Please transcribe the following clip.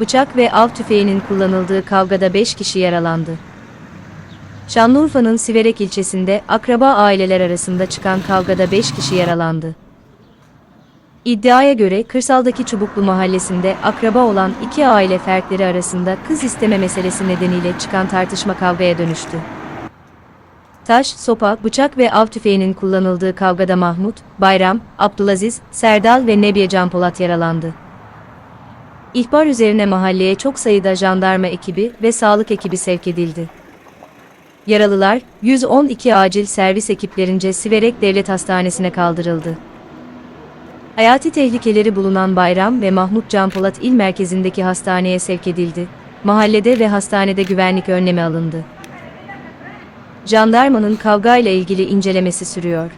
bıçak ve av tüfeğinin kullanıldığı kavgada 5 kişi yaralandı. Şanlıurfa'nın Siverek ilçesinde akraba aileler arasında çıkan kavgada 5 kişi yaralandı. İddiaya göre kırsaldaki Çubuklu mahallesinde akraba olan iki aile fertleri arasında kız isteme meselesi nedeniyle çıkan tartışma kavgaya dönüştü. Taş, sopa, bıçak ve av tüfeğinin kullanıldığı kavgada Mahmut, Bayram, Abdülaziz, Serdal ve Nebiye Canpolat yaralandı. İhbar üzerine mahalleye çok sayıda jandarma ekibi ve sağlık ekibi sevk edildi. Yaralılar, 112 acil servis ekiplerince Siverek Devlet Hastanesi'ne kaldırıldı. Hayati tehlikeleri bulunan Bayram ve Mahmut Canpolat il merkezindeki hastaneye sevk edildi. Mahallede ve hastanede güvenlik önlemi alındı. Jandarmanın kavgayla ilgili incelemesi sürüyor.